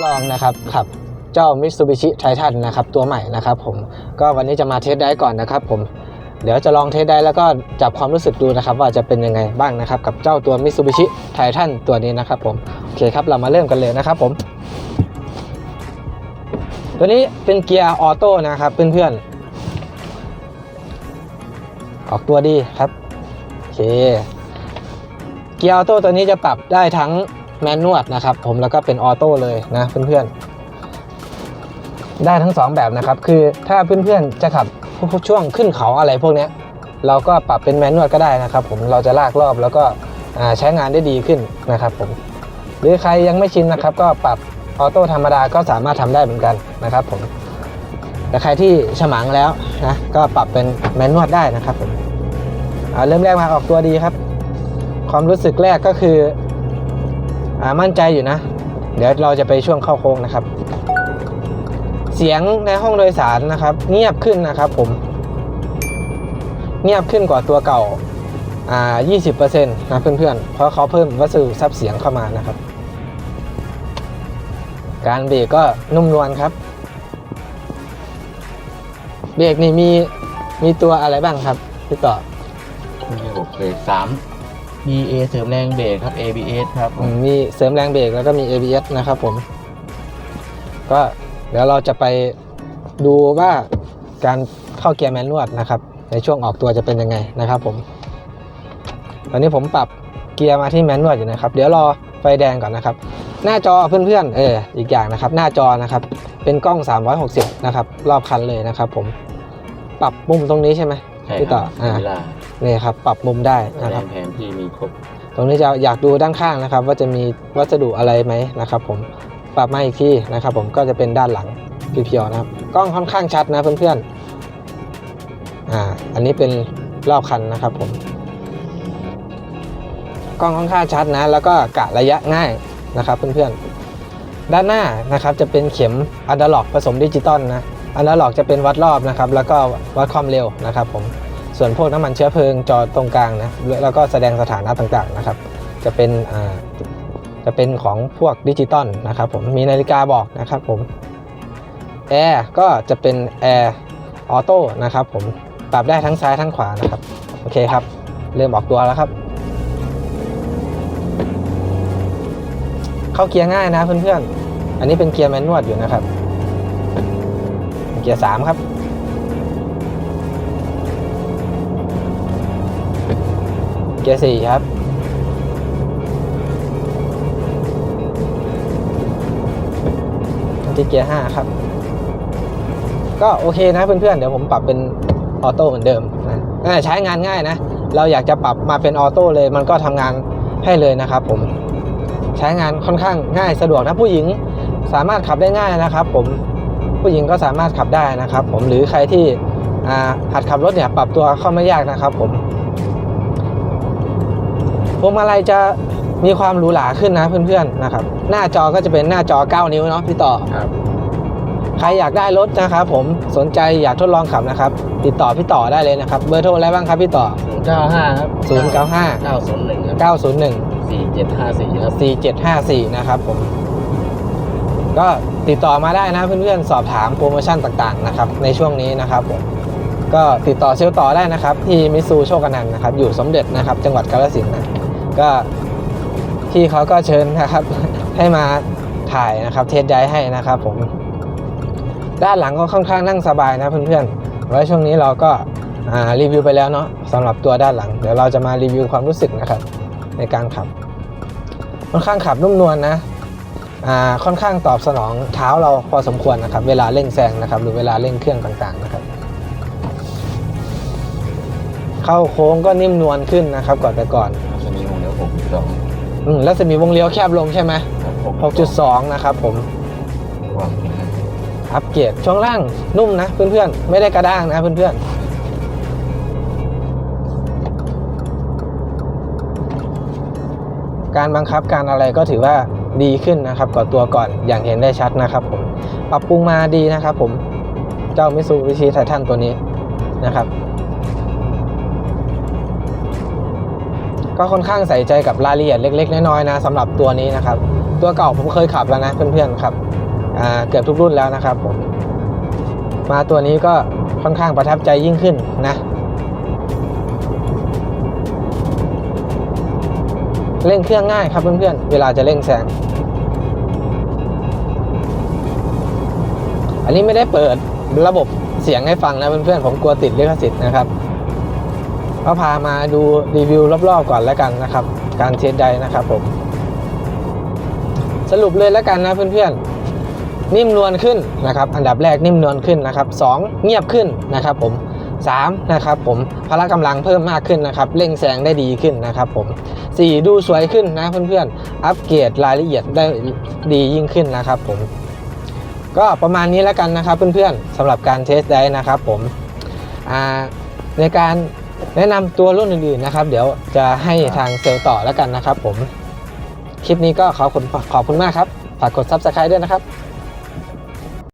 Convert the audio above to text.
ลองนะครับขับเจ้า Mitsubishi Titan นะครับตัวใหม่นะครับผมก็วันนี้จะมาเทสได้ก่อนนะครับผมเดี๋ยวจะลองเทสได้แล้วก็จับความรู้สึกดูนะครับ ว่าจะเป็นยังไงบ้างนะครับ กับเจ้าตัว Mitsubishi Titan ตัวนี้นะครับผมโอเคครับเรามาเริ่มกันเลยนะครับผม ตัวนี้เป็นเกียร์ออโต้นะครับเพื่อนๆออกตัวดีครับโอเคเกียร์ออโต้ตัวนี้จะปรับได้ทั้ง แมนนวลนะครับ ผมแล้วก็เป็นออโต้เลยนะเพื่อนๆ ได้ทั้งสองแบบนะครับ คือถ้าเพื่อนๆจะขับพวกช่วงขึ้นเขาอะไรพวกนี้เราก็ปรับเป็นแมนนวลก็ได้นะครับ ผมเราจะลากรอบแล้วก็ใช้งานได้ดีขึ้นนะครับผมหรือใครยังไม่ชินนะครับ ก็ปรับออโต้ธรรมดาก็สามารถทำได้เหมือนกันนะครับผมแต่ใครที่ฉมังแล้วนะก็ปรับเป็นแมนนวลได้นะครับผมเริ่มแรกมาออกตัวดีครับ ความรู้สึกแรกก็คือ มั่นใจอยู่นะ เดี๋ยวเราจะไปช่วงเข้าโค้งนะครับ เสียงในห้องโดยสารนะครับ เงียบขึ้นนะครับผม เงียบขึ้นกว่าตัวเก่าอ่า20%นะเพื่อนๆ เพราะเขาเพิ่มวัสดุซับเสียงเข้ามานะครับ การเบรกก็นุ่มนวลครับ เบรกนี่มีมีตัวอะไรบ้างครับพี่ต่อมีระบบเบรกสาม BA เสริมแรงเบรกครับ ABS ครับผอืมมมีเสริมแรงเบรกแล้วก็มี ABS นะครับผม ก็เดี๋ยวเราจะไปดูว่าการเข้าเกียร์แมนนวลนะครับ ในช่วงออกตัวจะเป็นยังไงนะครับผม ตอนนี้ผมปรับเกียร์มาที่แมนนวลอยู่นะครับ เดี๋ยวรอไฟแดงก่อนนะครับ หน้าจอเพื่อนๆ เอออีกอย่างนะครับ หน้าจอนะครับเป็นกล้อง 360 นะครับ รอบคันเลยนะครับผม ปรับมุมตรงนี้ใช่ไหมใช่พี่คต่รัอบอ่าเวลา นี่ครับปรับมุมได้แรนะครับงแผนที่มีครบ ตรงนี้จะอยากดูด้านข้างนะครับ ว่าจะมีวัสดุอะไรไหมนะครับ ผมปรับมาอีกที่นะครับ ผมก็จะเป็นด้านหลังเพียวๆนะครับกล้องค่อนข้างชัดนะเพื่อนๆอ่าอันนี้เป็นรอบคันนะครับผมกล้องค่อนข้างชัดนะ แล้วก็กะระยะง่ายนะครับ เพื่อนๆ ด้านหน้านะครับจะเป็นเข็มอะนาล็อกผสมดิจิตอลนะอะนาล็อกจะเป็นวัดรอบนะครับ แล้วก็วัดความเร็วนะครับผม ส่วนพวกน้ำมันเชื้อเพลิงจอตรงกลางนะแล้วก็แสดงสถานะต่างๆนะครับ จะเป็นจะเป็นของพวกดิจิตอลนะครับผมมีนาฬิกาบอกนะครับผมแอร์ก็จะเป็นแอร์ออโต้นะครับผมปรับได้ทั้งซ้ายทั้งขวานะครับ โอเคครับ เริ่มออกตัวแล้วครับ เข้าเกียร์ง่ายนะเพื่อนๆ อันนี้เป็นเกียร์แมนนวลอยู่นะครับ เกียร์สามครับ เกียร์สี่ครับ ที่เกียร์ห้าครับ ก็โอเคนะเพื่อนๆ เดี๋ยวผมปรับเป็นออโต้เหมือนเดิมนะใช้งานง่ายนะ เราอยากจะปรับมาเป็นออโต้เลย มันก็ทำงานให้เลยนะครับผม ใช้งานค่อนข้างง่ายสะดวกนะผู้หญิงสามารถขับได้ง่ายนะครับ ผมผู้หญิงก็สามารถขับได้นะครับ ผมหรือใครที่หัดขับรถเนี่ยปรับตัวเข้าไม่ยากนะครับ ผม พวงมาลัยจะมีความหรูหราขึ้นนะเพื่อนๆนะครับ หน้าจอก็จะเป็นหน้าจอ 9 นิ้วเนาะพี่ต่อครับใครอยากได้รถนะครับผมสนใจอยากทดลองขับนะครับ ติดต่อพี่ต่อได้เลยนะครับ เบอร์โทรอะไรบ้างครับพี่ต่อ 95 ครับ095 901ครับ901 4754ครับ4754 นะครับผม ก็ติดต่อมาได้นะเพื่อนๆ สอบถามโปรโมชั่นต่างๆนะครับในช่วงนี้นะครับผมก็ติดต่อเซลล์ต่อได้นะครับ ที่มิซูโชคอนันต์นะครับ อยู่สมเด็จนะครับ จังหวัดกาฬสินธุ์นะ ก็พี่เขาก็เชิญนะครับ ให้มาถ่ายนะครับ เทสไดให้นะครับ ผม ด้านหลังก็ค่อนข้างนั่งสบายนะเพื่อนๆไว้ช่วงนี้เราก็รีวิวไปแล้วเนาะสำหรับตัวด้านหลัง เดี๋ยวเราจะมารีวิวความรู้สึกนะครับ ในการขับค่อนข้างขับนุ่มนวลนะค่อนข้างตอบสนองเท้าเราพอสมควรนะครับ เวลาเร่งแซงนะครับ หรือเวลาเร่งเครื่องต่างๆนะครับ เข้าโค้งก็นิ่มนวลขึ้นนะครับก่อนแต่ก่อน จะมีวงเลี้ยว6.2อืมแล้วจะมีวงเลี้ยวแคบลงใช่ไหมครับ6.2นะครับผมความอัปเกรดช่วงล่างนุ่มนะเพื่อนๆ ไม่ได้กระด้างนะเพื่อนๆการบังคับการอะไรก็ถือว่าดีขึ้นนะครับกว่าตัวก่อนอย่างเห็นได้ชัดนะครับผมปรับปรุงมาดีนะครับผมเจ้ามิซูบิชิไททันตัวนี้นะครับ ก็ค่อนข้างใส่ใจกับรายละเอียดเล็ก ๆ น้อยๆนะสำหรับตัวนี้นะครับ ตัวเก่าผมเคยขับแล้วนะเพื่อนๆครับเกือบทุกรุ่นแล้วนะครับผมมาตัวนี้ก็ค่อนข้างประทับใจยิ่งขึ้นนะเร่งเครื่องง่ายครับเพื่อนๆ เวลาจะเร่งแซง อันนี้ไม่ได้เปิดระบบเสียงให้ฟังนะเพื่อนๆ ผมกลัวติดลิขสิทธิ์นะครับ ก็พามาดูรีวิวรอบๆก่อนแล้วกันนะครับ การเทสไดนะครับผม สรุปเลยแล้วกันนะเพื่อนๆ นิ่มนวลขึ้นนะครับ อันดับแรกนิ่มนวลขึ้นนะครับสองเงียบขึ้นนะครับผมสามนะครับผมพละกำลังเพิ่มมากขึ้นนะครับเร่งแซงได้ดีขึ้นนะครับผมสี่ดูสวยขึ้นนะเพื่อนๆ อัปเกรดรายละเอียดได้ดียิ่งขึ้นนะครับผม ก็ประมาณนี้แล้วกันนะครับเพื่อนๆสำหรับการเทสได้นะครับผมในการ แนะนำตัวรุ่นอื่นๆนะครับ เดี๋ยวจะให้ทางเซลล์ต่อแล้วกันนะครับผม คลิปนี้ก็ขอบคุณขอบคุณมากครับ ฝากกด Subscribe ด้วยนะครับ